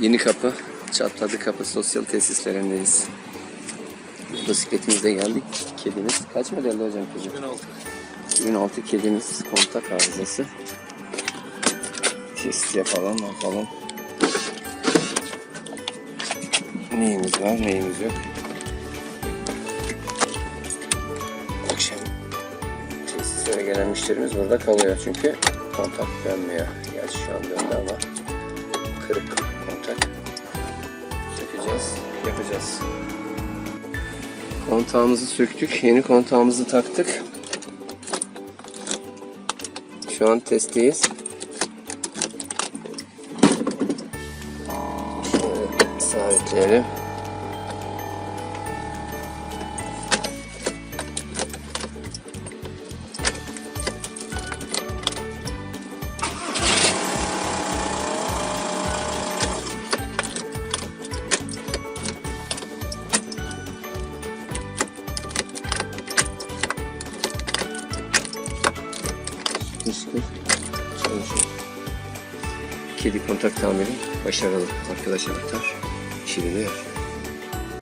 Yeni kapı, çatladı kapı sosyal tesislerindeyiz. Bisikletimizde geldik. Kedimiz kaç modeldi hocam kedi? 2006. 2006 kedimiz kontak arızası. Test yapalım bakalım. Neyimiz var neyimiz yok. Akşam tesislere gelen müşterimiz burada kalıyor çünkü kontak dönmüyor. Gerçi şu an döndü ama kırık kontak. Sökeceğiz, yapacağız. Kontağımızı söktük, yeni kontağımızı taktık. Şu an testteyiz. Şöyle sabitleyelim. Sıkı çalışıyor. Kedi kontak tamiri başarılı arkadaşlar. Şiriniyor.